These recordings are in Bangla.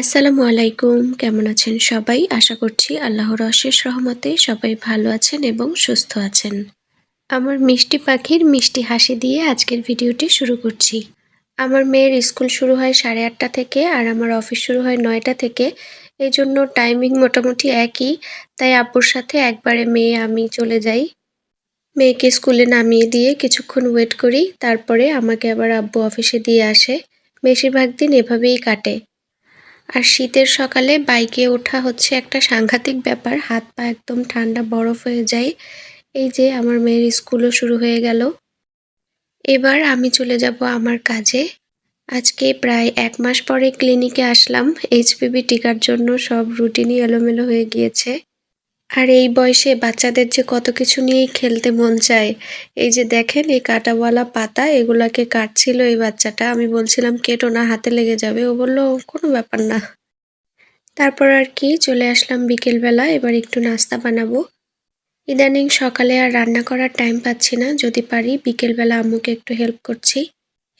আসসালামু আলাইকুম, কেমন আছেন সবাই? আশা করছি আল্লাহর অশেষ রহমতে সবাই ভালো আছেন এবং সুস্থ আছেন। আমার মিষ্টি পাখির মিষ্টি হাসি দিয়ে আজকের ভিডিওটি শুরু করছি। আমার মেয়ের স্কুল শুরু হয় সাড়ে আটটা থেকে আর আমার অফিস শুরু হয় নয়টা থেকে। এই জন্য টাইমিং মোটামুটি একই, তাই আব্বুর সাথে একবারে মেয়ে আমি চলে যাই। মেয়েকে স্কুলে নামিয়ে দিয়ে কিছুক্ষণ ওয়েট করি, তারপরে আমাকে আবার আব্বু অফিসে দিয়ে আসে। বেশিরভাগ দিন এভাবেই কাটে। আর শীতের সকালে বাইকে ওঠা হচ্ছে একটা সাংঘাতিক ব্যাপার। হাত পা একদম ঠান্ডা, বরফ হয়ে যায়। এই যে আমার মেয়ের স্কুলও শুরু হয়ে গেল। এবার আমি চলে যাব আমার কাজে। আজকে প্রায় এক মাস পরে ক্লিনিকে আসলাম। এইচপিভি টিকার জন্য সব রুটিনই এলোমেলো হয়ে গিয়েছে। আর এই বয়সে বাচ্চাদের যে কত কিছু নিয়েই খেলতে মন চায়, এই যে দেখেন এই কাটাওয়ালা পাতা, এগুলাকে কাটছিল এই বাচ্চাটা। আমি বলছিলাম, কেটো না, হাতে লেগে যাবে। ও বলল, কোনো ব্যাপার না। তারপর আর কি, চলে আসলাম বিকেলবেলা, এবার একটু নাস্তা বানাবো। ইদানিং সকালে আর রান্না করার টাইম পাচ্ছি না, যদি পারি বিকেলবেলা আম্মুকে একটু হেল্প করছি।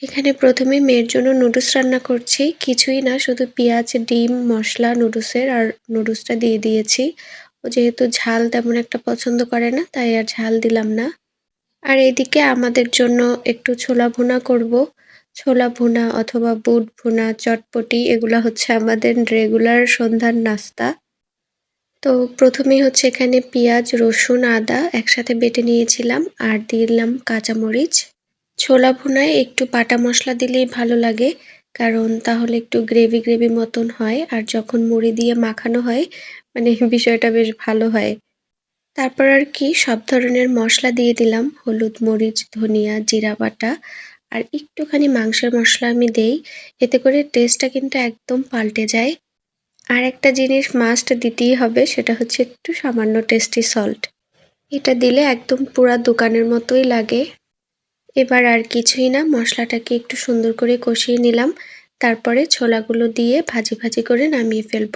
এখানে প্রথমে মেয়ের জন্য নুডলস রান্না করছি। কিছুই না, শুধু পেঁয়াজ, ডিম, মশলা নুডলসের আর নুডলসটা দিয়ে দিয়েছি। ও যেহেতু ঝাল তেমন একটা পছন্দ করে না, তাই আর ঝাল দিলাম না। আর এদিকে আমাদের জন্য একটু ছোলা ভুনা করব। ছোলা ভুনা অথবা বুট ভুনা, চটপটি, এগুলো হচ্ছে আমাদের রেগুলার সন্ধ্যার নাস্তা। তো প্রথমেই হচ্ছে এখানে পেঁয়াজ, রসুন, আদা একসাথে বেটে নিয়েছিলাম আর দিলাম কাঁচামরিচ। ছোলা ভুনায় একটু বাটা মশলা দিলেই ভালো লাগে, কারণ তাহলে একটু গ্রেভি গ্রেভি মতন হয়, আর যখন মুড়ি দিয়ে মাখানো হয় মানে বিষয়টা বেশ ভালো হয়। তারপর আর কি সব ধরনের মশলা দিয়ে দিলাম। হলুদ, মরিচ, ধনিয়া, জিরা বাটা আর একটুখানি মাংসের মশলা আমি দেই। এতে করে টেস্টটা কিন্তু একদম পাল্টে যায়। আর একটা জিনিস মাস্ট দিতেই হবে সেটা হচ্ছে একটু সামান্য টেস্টি সল্ট এটা দিলে একদম পুরা দোকানের মতোই লাগে। এবার আর কিছুই না, মশলাটাকে একটু সুন্দর করে কষিয়ে নিলাম। তারপরে ছোলাগুলো দিয়ে ভাজি ভাজি করে নামিয়ে ফেলব।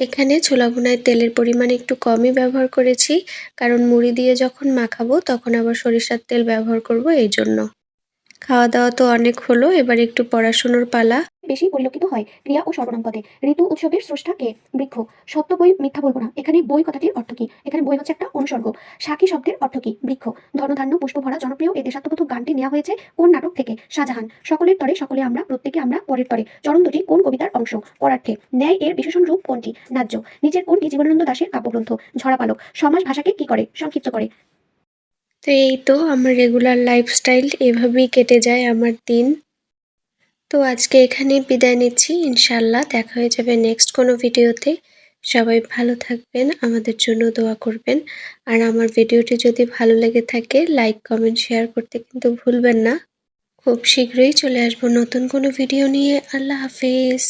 এখানে ছোলা ভুনায় তেলের পরিমাণ একটু কমই ব্যবহার করেছি, কারণ মুড়ি দিয়ে যখন মাখাবো তখন আবার সরিষার তেল ব্যবহার করব এই জন্য। খাওয়া দাওয়া তো অনেক হলো, এবার একটু পড়াশুনোর পালা। বেশি পরিলক্ষিত হয় ক্রিয়া ও সর্বনাম পদে। ঋতু উৎসবের স্রষ্টা কে বৃক্ষ। সত্য বই মিথ্যা বলব না। এখানে বই কথাটির অর্থ কি? এখানে বই হচ্ছে একটা অনুসর্গ। সাকি শব্দের অর্থ কি? বৃক্ষ। ধনধান্য পুষ্প ভরা জনপ্রিয় এই দেশাত্মবোধক গানটি নেওয়া হয়েছে কোন নাটক থেকে? শাহজাহান। সকলের তরে সকলে আমরা, প্রত্যেকে আমরা, পরের তরে। চরণ দুটি কোন কবিতার অংশ? পরার্থে। ন্যায় এর বিশেষণ রূপ কোনটি? ন্যায্য। নিজের কোনটি জীবনানন্দ দাশের কাব্যগ্রন্থ? ঝরা পালক সমাজ ভাষাকে কি করে? সংক্ষিপ্ত করে। তো এই তো, আমার রেগুলার লাইফস্টাইল এভাবেই কেটে যায় আমার দিন। তো আজকে এখানে বিদায় নিচ্ছি। ইনশাল্লাহ দেখা হয়ে যাবে নেক্সট কোনো ভিডিওতে। সবাই ভালো থাকবেন, আমাদের জন্য দোয়া করবেন। আর আমার ভিডিওটি যদি ভালো লেগে থাকে লাইক কমেন্ট শেয়ার করতে কিন্তু ভুলবেন না। খুব শীঘ্রই চলে আসব নতুন কোনো ভিডিও নিয়ে। আল্লাহ হাফিজ।